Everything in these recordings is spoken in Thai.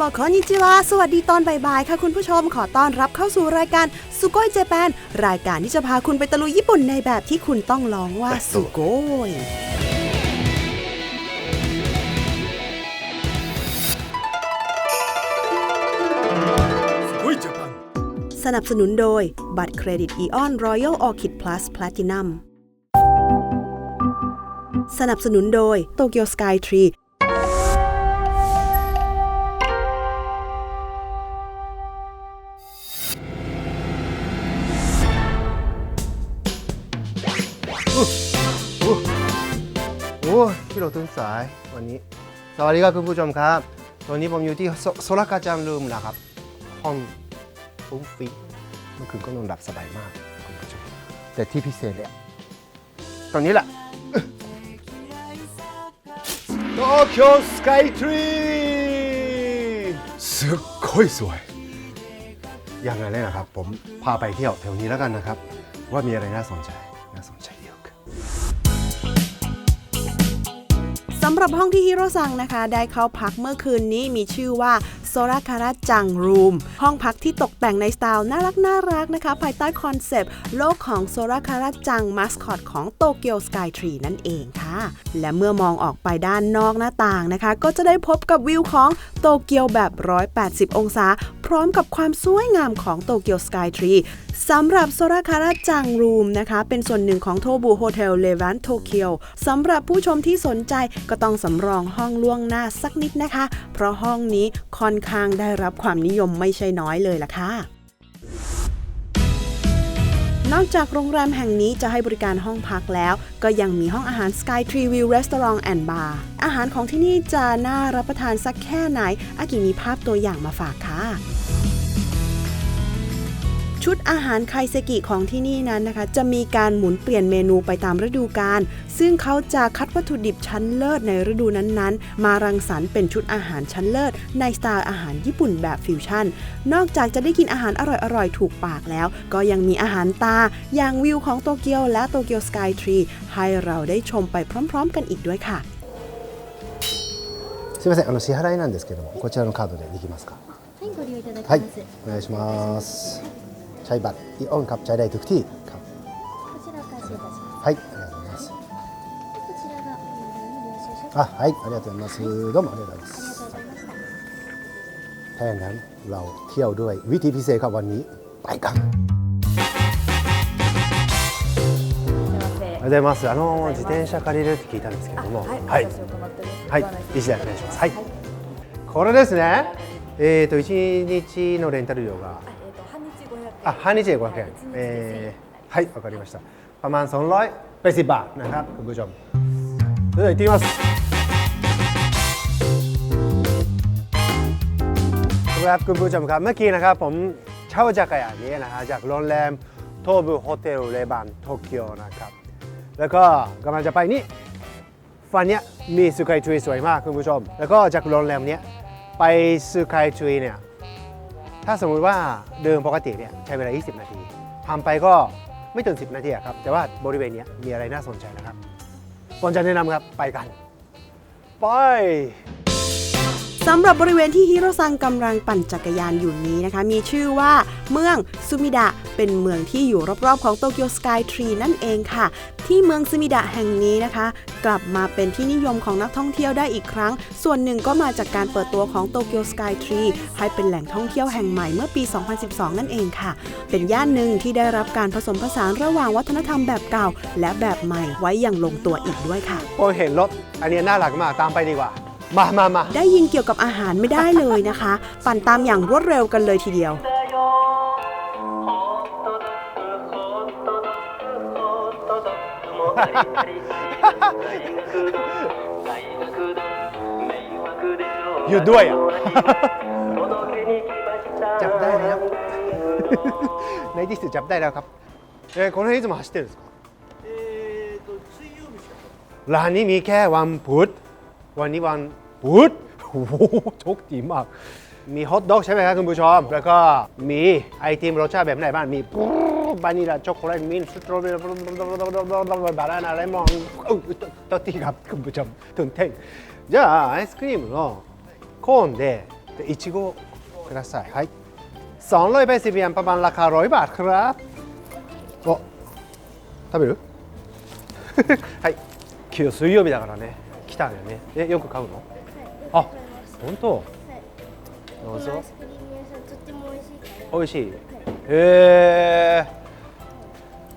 มอคอนิจิวาสวัสดีตอนบ่ายๆ ค่ะคุณผู้ชมขอต้อนรับเข้าสู่รายการสุโกยเจแปนรายการที่จะพาคุณไปตะลุยญี่ปุ่นในแบบที่คุณต้องลองว่าสุโกยสนับสนุนโดย บัตรเครดิตอีออนรอยัลออคิดพลัสแพลตินัมสนับสนุนโดยโตเกียวสกายทรี ยวตื่นสายวันนี้ สวัสดีครับคุณผู้ชมครับตอนนี้ผมอยู่ที่โซลากาจามรูมนะครับ ห้องฟุ้งฟิเมื่อคืนก็นอนหลับสบายมากคุณผู้ชม แต่ที่พิเศษเลยตอนนี้แหละโตเกียวสกายทรีสุดค่อยสวย ยังไงเลยนะครับ ผมพาไปเที่ยวแถวนี้แล้วกันนะครับ ว่ามีอะไรน่าสนใจำหรับห้องที่ฮิโรซังนะคะ ได้เข้าพักเมื่อคืนนี้มีชื่อว่าโซราคาระจังรูมห้องพักที่ตกแต่งในสไตล์น่ารักน่ารักนะคะ ภายใต้คอนเซปต์โลกของโซราคาระจังมาสคอตของโตเกียวสกายทรีนั่นเองค่ะ และเมื่อมองออกไปด้านนอกหน้าต่างนะคะ ก็จะได้พบกับวิวของโตเกียวแบบ 180 องศา พร้อมกับความสวยงามของโตเกียวสกายทรี สำหรับโซราคาระจังรูมนะคะ เป็นส่วนหนึ่งของโทบูโฮเทลเลวันโตเกียวสำหรับผู้ชมที่สนใจก็ต้องสำรองห้องล่วงหน้าสักนิดนะคะ เพราะห้องนี้ค่อนข้างได้รับความนิยมไม่ใช่น้อยเลยล่ะค่ะนอกจากโรงแรมแห่งนี้จะให้บริการห้องพักแล้ว ก็ยังมีห้องอาหาร Sky Tree View Restaurant and Bar อาหารของที่นี่จะน่ารับประทานสักแค่ไหน อากิมีภาพตัวอย่างมาฝากค่ะ ชุดอาหารไคเซกิของที่นี่นั้นนะคะ จะมีการหมุนเปลี่ยนเมนูไปตามฤดูกาลซึ่งเขาจะคัดวัตถุดิบชั้นเลิศในฤดูนั้นๆ มารังสรรค์เป็นชุดอาหารชั้นเลิศ ในสไตล์อาหารญี่ปุ่นแบบฟิวชั่น นอกจากจะได้กินอาหารอร่อยๆ ถูกปากแล้ว ก็ยังมีอาหารตา อย่างวิวของโตเกียวและโตเกียวสกายทรีให้เราได้ชมไปพร้อม ๆ กันอีกด้วยค่ะ すみませんあの支払いなんですけどもこちらのカードでできますかはい、ご利用いただきはいます。お願いします ใช้บัตรอีออนครับใช้ได้ทุกที่ครับ こちらお返しいたします。はいありがとうございますこちらがお値段の領収書。あはいありがとうございますどうもありがとうございまありがすとうございました。 ถ้าอย่างนั้นเราเที่ยวด้วยวิธีพิเศษครับวันนี้ไปกันおはようございますあの自転車借りれるって聞いたんですけどもはい私を泊まってるんです。はいご案内します一台お願いしますはいこれですねえっと一日のレンタル料が อ่ะห้านิเจกว่าแก はい一日えですーはいわかりましたประมาณ280บาทนะครับคุณผู้ชมそれでは行ってみますครับคุณผู้ชมครับเมื่อกี้นะครับผมเช่าจักรยานนี้นะฮะจากโรงแรมโทบุโฮเทลเลบันโตเกียวนะครับ แล้วก็กำลังจะไปนี่ฟันเนี้ยมีสกายทรีสวยมากคุณผู้ชม แล้วก็จากโรงแรมเนี้ยไปสกายทรีเนี่ย ถ้าสมมุติว่าเดิมปกติเนี่ยใช้เวลา 20 นาทีทำไปก็ไม่ถึง10 นาทีครับ แต่ว่าบริเวณนี้มีอะไรน่าสนใจนะครับผมจะแนะนำครับ ไปกัน ไป สำหรับบริเวณที่ฮิโรซังกำลังปั่นจักรยานอยู่นี้นะคะ มีชื่อว่าเมืองซูมิดะ เป็นเมืองที่อยู่รอบๆของโตเกียวสกายทรีนั่นเองค่ะ ที่เมืองซูมิดะแห่งนี้นะคะ กลับมาเป็นที่นิยมของนักท่องเที่ยวได้อีกครั้ง ส่วนหนึ่งก็มาจากการเปิดตัวของโตเกียวสกายทรีให้เป็นแหล่งท่องเที่ยวแห่งใหม่เมื่อปี 2012 นั่นเองค่ะ เป็นย่านหนึ่งที่ได้รับการผสมผสานระหว่างวัฒนธรรมแบบเก่า และแบบใหม่ไว้อย่างลงตัวอีกด้วยค่ะพอเห็นรถอันนี้น่ารักมากตามไปดีกว่า มามามา ได้ยินเกี่ยวกับอาหารไม่ได้เลยนะคะ ปั่นตามอย่างรวดเร็วกันเลยทีเดียว หยุดด้วยอ่ะ จับได้แล้ว ในที่สุดจับได้แล้วครับเออこの辺いつも走ってるんですかえーと水曜日しか ร้านนี้มีแค่วันพุธ วันนี้วันพุธโอ้โหโชคดีมาก มีฮอทดอกใช่ไหมครับคุณผู้ชม แล้วก็มีไอติมรสชาติแบบไหนบ้าง มีบานิลาช็อกโกแลตมินท์สตรอเบอรี่บานาน่าเลมอนตอตีครับคุณผู้ชมตื่นเต้นじゃあアイスクリームのコーンででいちごくださいはい280円ประมาณราคา100บาทครับお食べるはい今日水曜日だからね 来たんよね。えよく買うの？あ本当？どうぞ。美味しいへえ。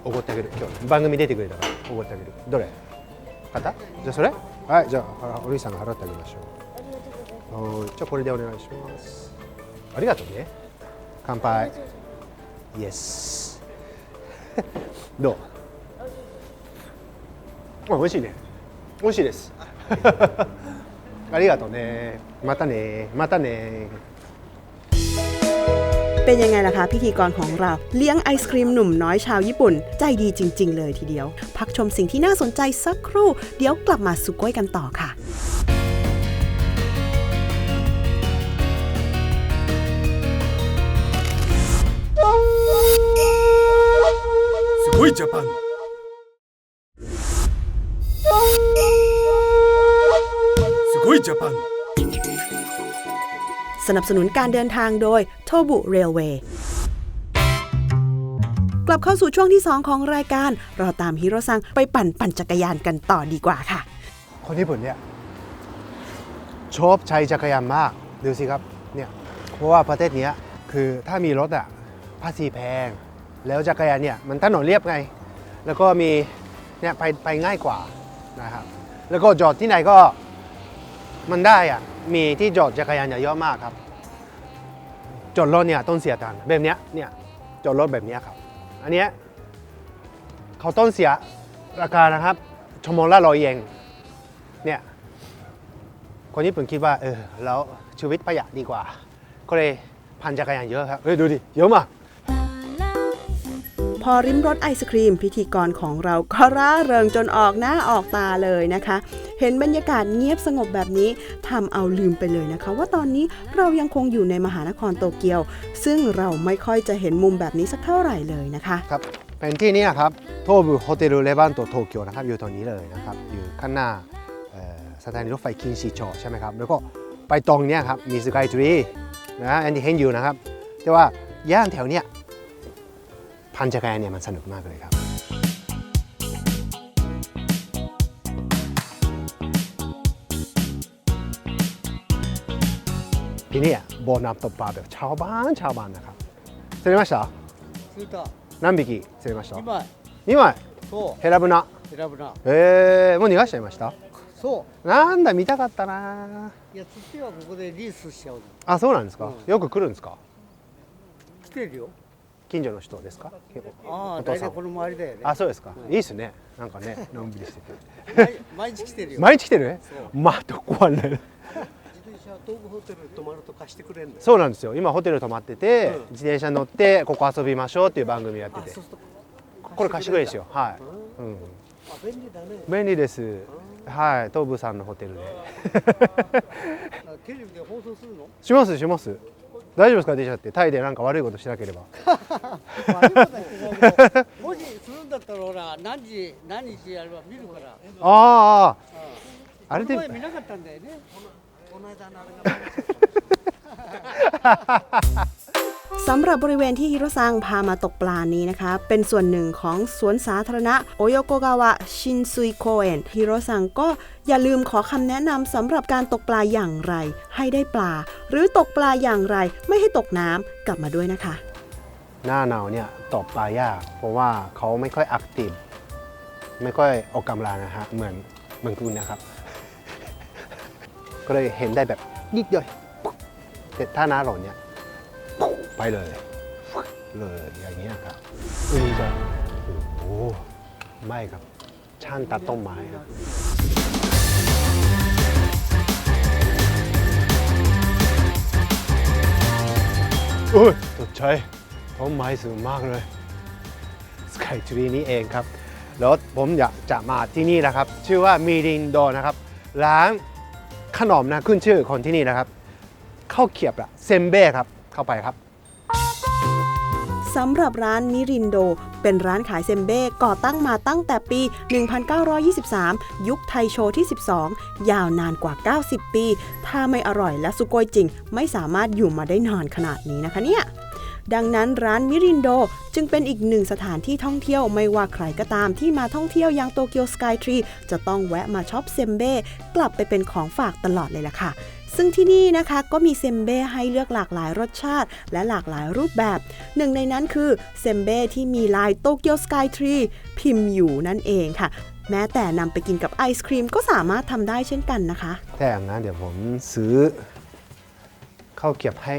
おごってあげる今日番組出てくれたから。おごってあげる。どれ？買った？じゃあそれ？はいじゃああお兄さんが払ってあげましありがとうございます。ょうはい。じゃあこれでお願いします。ありがとうね。乾杯。イエスどう？あ美味しいね。美味しいですありがとうねまたねまたね เป็นยังไงล่ะคะพิธีกรของเราเลี้ยงไอศครีมหนุ่มน้อยชาวญี่ปุ่น ใจดีจริง ๆ เลยทีเดียว พักชมสิ่งที่น่าสนใจสักครู่ เดี๋ยวกลับมาสุกล้วยกันต่อค่ะ すごいジャパン in Japan สนับสนุนการเดินทางโดยโทบุเรลเวย์กลับเข้าสู่ช่วงที่ 2 ของรายการ เราตามฮิโรซังไปปั่นปั่นจักรยานกันต่อดีกว่าค่ะ คนญี่ปุ่นเนี่ยชอบใช้จักรยานมากดูสิครับเนี่ยเพราะว่าประเทศนี้คือถ้ามีรถอะภาษีแพง แล้วจักรยานเนี่ยมันถนนเรียบไง แล้วก็มีเนี่ยไปไปง่ายกว่านะครับแล้วก็จอดที่ไหนก็ มันได้อะมีที่จอดจักรยานเยเยอะมากครับ จอดรถเนี่ยต้องเสียตังค์แบบเนี้ยเนี่ยจอดรถแบบเนี้ยครับ อันเนี้ยเขาต้องเสียราคานะครับชั่วโมงละร้อยเยนเนี่ยคนญี่ปุ่นคิดว่าเออแล้วชีวิตประหยัดดีกว่า ก็เลยพันจักรยานเยอะครับเฮ้ยดูดิเยอะมากพอริมรถไอศครีม พิธีกรของเราก็ร่าเริงจนออกหน้าออกตาเลยนะคะ เห็นบรรยากาศเงียบสงบแบบนี้ทำเอาลืมไปเลยนะคะ ว่าตอนนี้เรายังคงอยู่ในมหานครโตเกียว ซึ่งเราไม่ค่อยจะเห็นมุมแบบนี้สักเท่าไหร่เลยนะคะ ครับเป็นที่นี่นะครับโทบุโฮเทลเลบันโตโตเกียวนะครับอยู่ตรงนี้เลยนะครับอยู่ข้างหน้าสถานีรถไฟคินชิโจใช่ไหมครับแล้วก็ไปตรงนี้ครับมีสกายทรีนะอันที่เห็นอยู่นะครับ แต่ว่าย่านแถวเนี้ยพันจักรยานเนี่ยมันสนุกมากเลยครับ ที่นี่โบนับตบปลาแบบชาวบ้านชาวบ้านนะครับ釣れました釣れた何匹釣れました2枚2枚そヘラブナう選ぶなえー、もう逃がしちゃいましたそなんだ見たかったなういや釣ってはここでリースしちゃうのあそうなんですか、うんよく来るんですか来てるよ近所の人ですか結構ああお父さん大体この周りだよねあそうですか、うんいいですねなんかねのんびりしてて毎毎日来てるよ毎日来てるそうまあどこはね自転車 東武ホテルに泊まると貸してくれるんだよ。そうなんですよ。今ホテル泊まってて、うん。自転車乗ってここ遊びましょうっていう番組やってて。あそうするとこれ貸してくれるんですよ。はい、うん。うん、あ便利だね。便利です。はい。東武さんのホテルで。あテレビで放送するの？しますします。大丈夫ですか出ちゃって？タイでなんか悪いことしなければ。悪いことはしてないけどもしするんだったらほら何時何日やれば見るから。あああああれでこの前見なかったんだよね สำหรับบริเวณที่ฮิโรซังพามาตกปลานี้นะคะ เป็นส่วนหนึ่งของสวนสาธารณะโอโยโกกาวะชินซุยโคเอนฮิโรซังก็อย่าลืมขอคำแนะนำสำหรับการตกปลาอย่างไร ให้ได้ปลา หรือตกปลาอย่างไร ไม่ให้ตกน้ำกลับมาด้วยนะคะ หน้าหนาวเนี่ยตบปลายาก เพราะว่าเขาไม่ค่อยแอคทีฟไม่ค่อยออกกำลังนะฮะเหมือนเหมือนคุณนะครับ ก็เลยเห็นได้แบบนิดเดียวแต่ถ้าน้าร้อนเนี่ยไปเลยเลยอย่างเงี้ยครับอันนี้จะโอ้โหไม่ครับ ช่างตัดต้นไม้ครับโอ้ยตกใจท้องไม้สูงมากเลยสกายทรีนี้เองครับ แล้วผมอยากจะมาที่นี่นะครับ ชื่อว่ามีรินโดนะครับร้าน ขนมนะขึ้นชื่อคนที่นี่นะครับข้าวเกียบอะเซมเบ้ครับเข้าไปครับสำหรับร้านมิรินโด เป็นร้านขายเซมเบ้ก่อตั้งมาตั้งแต่ปี 1923 ยุคไทโชที่ 12 ยาวนานกว่า 90 ปี ถ้าไม่อร่อยและสุโกยจริง ไม่สามารถอยู่มาได้นานขนาดนี้นะคะเนี่ย ดังนั้นร้านมิรินโดจึงเป็นอีกหนึ่งสถานที่ท่องเที่ยวไม่ว่าใครก็ตามที่มาท่องเที่ยวยังโตเกียวสกายทรีจะต้องแวะมาช็อปเซมเบ้กลับไปเป็นของฝากตลอดเลยล่ะค่ะซึ่งที่นี่นะคะก็มีเซมเบ้ให้เลือกหลากหลายรสชาติ และหลากหลายรูปแบบ หนึ่งในนั้นคือเซมเบ้ที่มีลายโตเกียวสกายทรีพิมพ์อยู่นั่นเองค่ะ แม้แต่นำไปกินกับไอศครีมก็สามารถทำได้เช่นกันนะคะ แต่อย่างนั้นเดี๋ยวผมซื้อข้าวเกรียบให้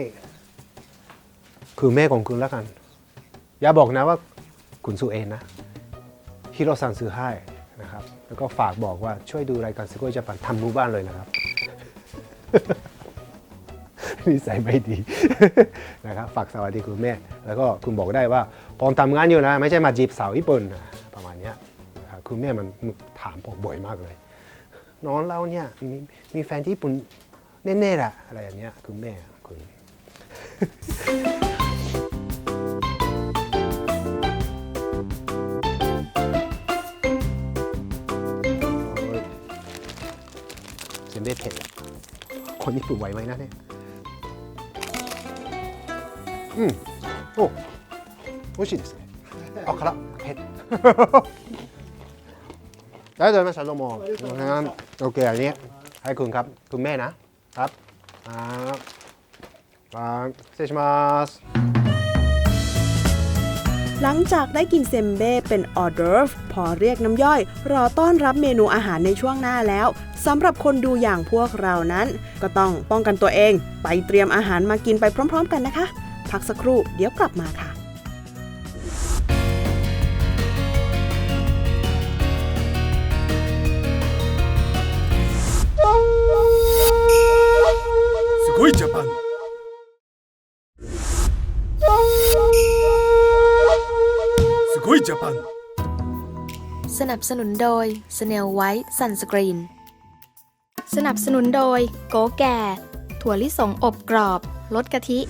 คือแม่ของคุณแล้วกัน อย่าบอกนะว่าคุณซื้อเองนะฮิโรซังซื้อให้นะครับ แล้วก็ฝากบอกว่าช่วยดูรายการสกุลญี่ปุ่นทำหมู่บ้านเลยนะครับนิสัยไม่ดีนะครับฝากสวัสดีคุณแม่ แล้วก็คุณบอกได้ว่าผมทำงานอยู่นะ ไม่ใช่มาจีบสาวญี่ปุ่นนะประมาณนี้คุณแม่มันถามผมบ่อยมากเลย น้องเราเนี่ยมีมีแฟนที่ญี่ปุ่นแน่ๆแหละอะไรอย่างเงี้ยคุณแม่คุณ เซนเบ้เผ็ดอะคนญี่ปุ่นไหวไหมนะเนี่ย อืม โอ้美味しいですね。あ、辛っ。เผ็ด ได้เลยมาสาโลโมนะครับโอเคอันนี้ให้คุณครับ คุณแม่นะครับครับครับ失礼します หลังจากได้กินเซมเบ้เป็นออเดอร์ฟพอเรียกน้ำย่อย รอต้อนรับเมนูอาหารในช่วงหน้าแล้วสำหรับคนดูอย่างพวกเรานั้น ก็ต้องป้องกันตัวเอง ไปเตรียมอาหารมากินไปพร้อม ๆ กันนะคะ พักสักครู่เดี๋ยวกลับมาค่ะ นับสนุนโดย Snail White Sunscreen สนับสนุนโดย โกแก่ ถั่วลิสงอบกรอบลดกะทิ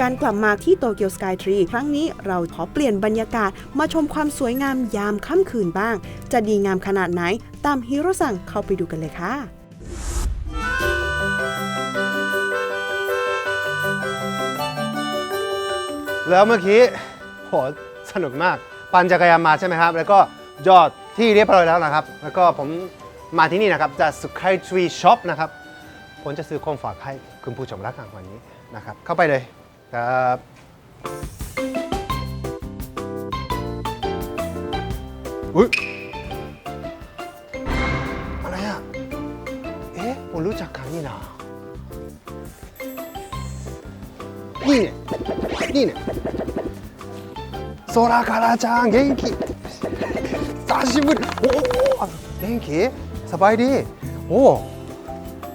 การกลับมาที่โตเกียวสกายทรีครั้งนี้เราขอเปลี่ยนบรรยากาศมาชมความสวยงามยามค่ำคืนบ้าง จะดีงามขนาดไหน ตามฮิโรซังเข้าไปดูกันเลยค่ะแล้วเมื่อกี้โหสนุกมาก ปั่นจักรยานมาใช่ไหมครับ แล้วก็ยอดที่เรียบร้อยแล้วนะครับ แล้วก็ผมมาที่นี่นะครับจะ Sky Tree Shop นะครับ ผมจะซื้อของฝากให้คุณผู้ชมรักกันวันนี้นะครับ เข้าไปเลยครับอุ้ย 空からちゃん元気久しぶりおお元気สบายดี โอ้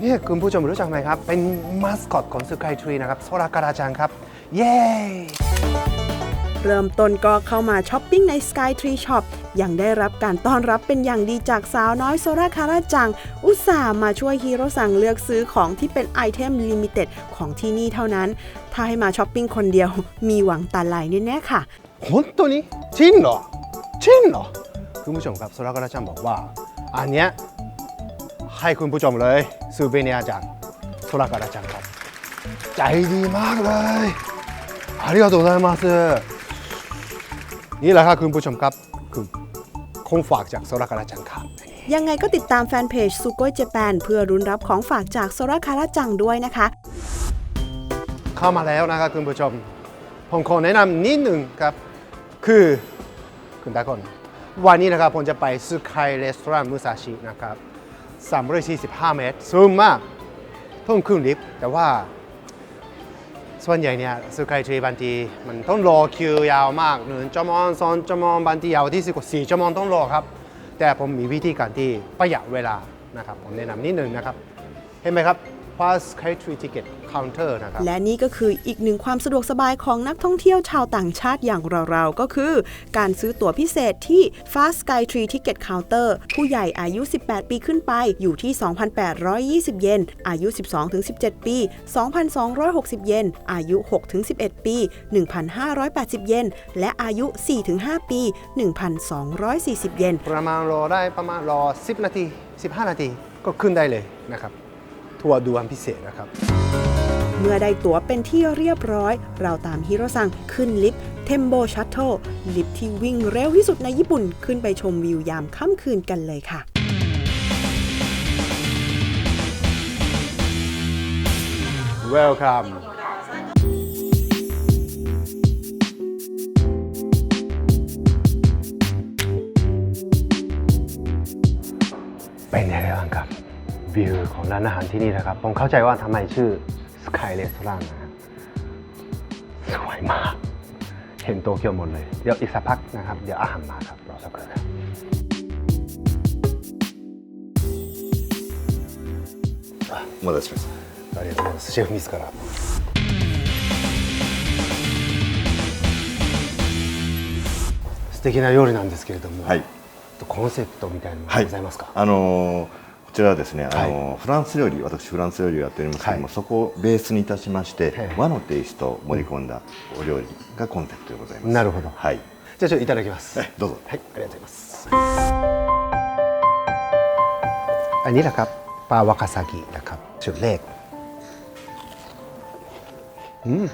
เนี่ยคุณผู้ชมรู้จักไหมครับ เป็นมาสคอตของสกายทรีนะครับโซราการาจังครับ เย้ เริ่มต้นก็เข้ามาช้อปปิ้งใน Sky Tree Shop ยังได้รับการต้อนรับเป็นอย่างดีจากสาวน้อยโซราคาราจัง อุตส่าห์มาช่วยฮีโร่สั่งเลือกซื้อของที่เป็นไอเทมลิมิเต็ดของที่นี่เท่านั้น ถ้าให้มาช้อปปิ้งคนเดียว มีหวังตาไหลแน่ๆค่ะ 本当にจริงเหรอจริงเหรอคุณผู้ชมครับโซราการาจังบอกว่า อันเนี้ยให้คุณผู้ชมเลยซูเวเนียจากโซราการาจังครับ ใจดีมากเลยありがとうございますนี่แหละครับคุณผู้ชมครับคือของฝากจากโซราการาจังครับ ยังไงก็ติดตามแฟนเพจซูโก y เจแปนเพื่อรุนรับของฝากจากโซราคาราจังด้วยนะคะ เข้ามาแล้วนะครับคุณผู้ชม ผมขอแนะนำนิดหนึ่งครับ คือคุณตาคน วันนี้นะครับผมจะไปซูไครีสอร์ทมุซาชินะครับ345 เมตร สูงมากต้องขึ้นลิฟต์แต่ว่า ส่วนใหญ่เนี่ยซูไคทรีบางทีมันต้องรอคิวยาวมากหนึ่งชั่วโมงสองชั่วโมงบางทียาวที่สุดกว่าสี่ชั่วโมงต้องรอครับ แต่ผมมีวิธีการที่ประหยัดเวลานะครับผมแนะนำนิดนึงนะครับ เห็นไหมครับ Fast Skytree Ticket Counter นะครับ และนี่ก็คืออีกหนึ่งความสะดวกสบายของนักท่องเที่ยวชาวต่างชาติอย่างเราๆ ก็คือ การซื้อตั๋วพิเศษที่ Fast Sky Tree Ticket Counter ผู้ใหญ่อายุ 18 ปีขึ้นไปอยู่ที่ 2,820 เยน อายุ 12-17 ปี 2,260 เยน อายุ 6-11 ปี 1,580 เยน และอายุ 4-5 ปี 1,240 เยน ประมาณรอได้ประมาณรอ 10 นาที 15 นาที ก็ขึ้นได้เลยนะครับ ทัวร์ด่วนพิเศษนะครับ เมื่อได้ตั๋วเป็นที่เรียบร้อย เราตามฮิโรซังขึ้นลิฟต์เทมโบชัตเทิลลิฟต์ที่วิ่งเร็วที่สุดในญี่ปุ่น ขึ้นไปชมวิวยามค่ำคืนกันเลยค่ะ Welcome เป็นยังไงบ้างครับ วิวของร้านอาหารที่นี่นะครับ ผมเข้าใจว่าทำไมชื่อ Sky Restaurant นะครับสวยมาก เห็นโตเกียวหมดเลย เดี๋ยวอีกสักพักนะครับ เดี๋ยวอาหารมาครับ รอสักครู่ครับ お待たせしましたありがとうございます。シェフ自ら。素敵な料理なんですけれども、はいコンセプトみたいなのははいございますか。あのー こちらはですね、あのーフランス料理私フランス料理をやっておりますけども、はいそこをベースにいたしまして、ええ和のテイストを盛り込んだお料理がコンセプトでございますなるほどはいじゃあちょっといただきます。はいどうぞはい、ありがとうございます。อันนี้แหละครับปลาวากาซากินะครับชุดเลขอืม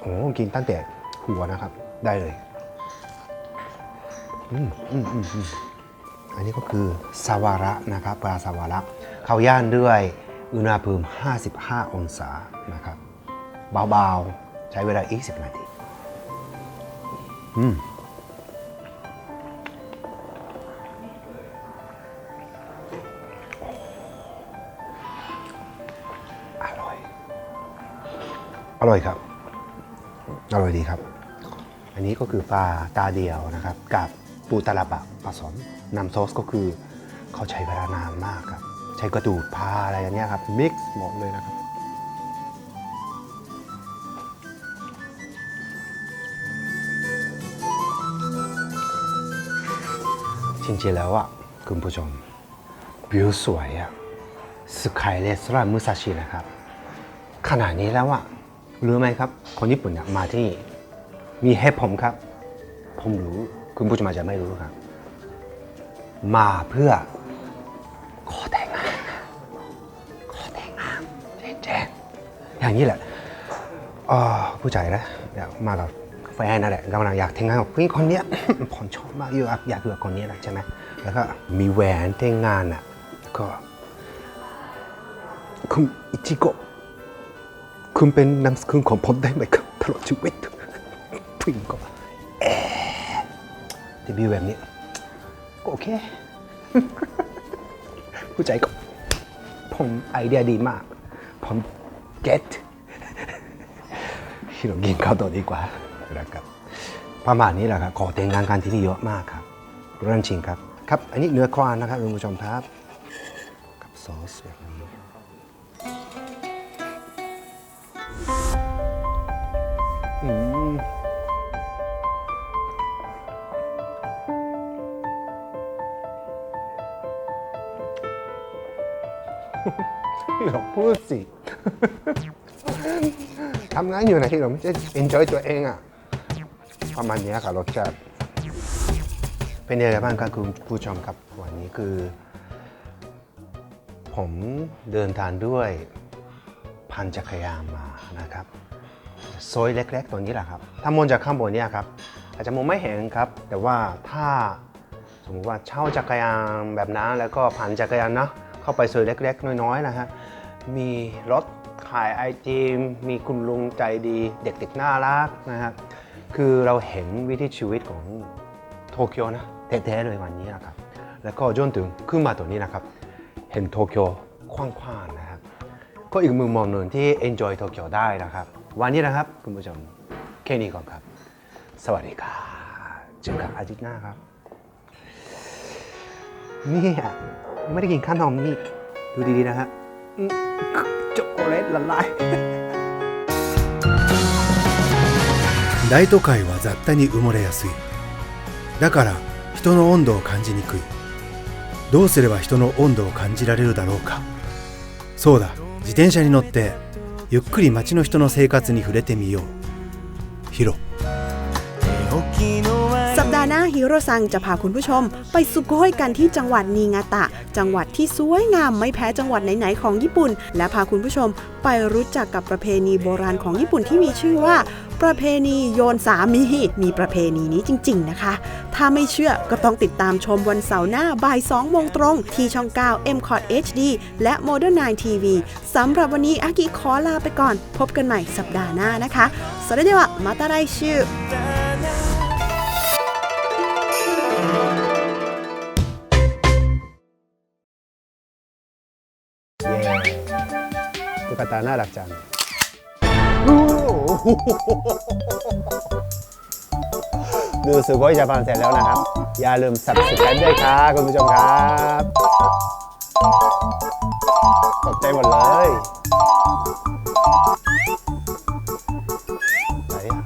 โอ้กินตั้งแต่หัวนะครับ ได้เลยอืมอืมอืม อันนี้ก็คือซาวาระนะครับปลาซาวาระเขาย่างด้วยอุณหภูมิ 55 องศานะครับเบาๆ ใช้เวลา 20 นาที อืมอร่อย อร่อยครับ อร่อยดีครับ อันนี้ก็คือปลาตาเดียวนะครับกับ ปูตาลาบะผสมน้ำซอสก็คือเขาใช้เวลานานมากครับ ใช้กระดูกปลาอะไรอย่างเงี้ยครับมิกซ์หมดเลยนะครับ จริงๆแล้วอะคุณผู้ชมวิวสวยอะสกายเลสรามุซาชินะครับ ขนาดนี้แล้วอะรู้ไหมครับ คนญี่ปุ่นเนี่ยมาที่นี่มีเหตุผมครับ ผมรู้ คุณผู้ชมอาจจะไม่รู้ครับ มาเพื่อ ขอแต่งงานขอแต่งงานแจ้งๆอย่างนี้แหละอ่าผู้ชายนะอยากมากับแฟนนั่นแหละกำลังอยากแต่งงานกับผู้หญิงคนเนี้ย ผมชอบมากอยู่อยากอยู่กับคนนี้แหละใช่ไหมแล้วก็มีแหวนแต่งงานอะก็ คุณอิจิโกะคุณเป็นนามสกุลของผมได้ไหมครับตลอดชีวิตผู้หญิงก็ แต่บิวแบบนี้ก็โอเค ผู้ใจก็ผมไอเดียดีมาก ผม get ที่เรากินข้าวต่อดีกว่านะครับประมาณนี้แหละครับขอแต่งงานกันที่นี่เยอะมากครับเรื่องจริงครับ ครับ อันนี้เนื้อควานนะครับคุณผู้ชมครับ กับซอสแบบนี้อืม พูดสิ ทำงานอยู่นะที่เราไม่ใช่ enjoy ตัวเองอะประมาณนี้ค่ะรสชาติเป็นยังไงบ้างครับคุณผู้ชมครับ วันนี้คือ ผมเดินทางด้วยพันจักรยานมานะครับซอยเล็กๆตัวนี้แหละครับ ถ้ามองจากข้างบนเนี่ยครับ อาจจะมองไม่เห็นครับ แต่ว่าถ้าสมมติว่าเช่าจักรยานแบบนั้นแล้วก็ผ่านจักรยานนะเข้าไปซอยเล็ก ๆ น้อยๆนะฮะ มีรถขายไอติมมีคุณลุงใจดีเด็กๆน่ารักนะฮะคือเราเห็นวิถีชีวิตของโตเกียวนะแท้ๆเลยวันนี้นะครับ แล้วก็จนถึงขึ้นมาตัวนี้นะครับ เห็นโตเกียวกว้างๆนะครับ ก็อีกมุมมองหนึ่งที่ enjoy โตเกียวได้นะครับ วันนี้นะครับคุณผู้ชมแค่นี้ก่อนครับ สวัสดีครับเจอกันอาทิตย์หน้าครับเนี่ยไม่ได้กินข้าวนมนี่ดูดีๆนะฮะ ช็อกโกแลตละลาย 大都会は雑多に埋もれやすいだから人の温度を感じにくいどうすれば人の温度を感じられるだろうかそうだ自転車に乗ってゆっくり街の人の生活に触れてみようヒロ สัปดาห์หน้า ฮิโรซังจะพาคุณผู้ชม ไปสุโกยกันที่จังหวัดนีงาตะ จังหวัดที่สวยงามไม่แพ้จังหวัดไหนๆของญี่ปุ่น และพาคุณผู้ชมไปรู้จักกับประเพณีโบราณของญี่ปุ่นที่มีชื่อว่า ประเพณีโยนสามี มีประเพณีนี้จริง ๆ นะคะ ถ้าไม่เชื่อก็ต้องติดตามชมวันเสาร์หน้าบ่าย2โมงตรง ที่ช่อง 9 m c o t HD และ Modern 9 TV สำหรับวันนี้อากิขอลาไปก่อน พบกันใหม่สัปดาห์หน้านะคะสวัสดีค่ะมาตาไรชื่อ ตุ๊กตาน่ารักจังดูสุโขยญี่ปุ่นเสร็จแล้วนะครับ อย่าลืม subscribe ด้วยครับคุณผู้ชมครับตกใจหมดเลยไหนอะ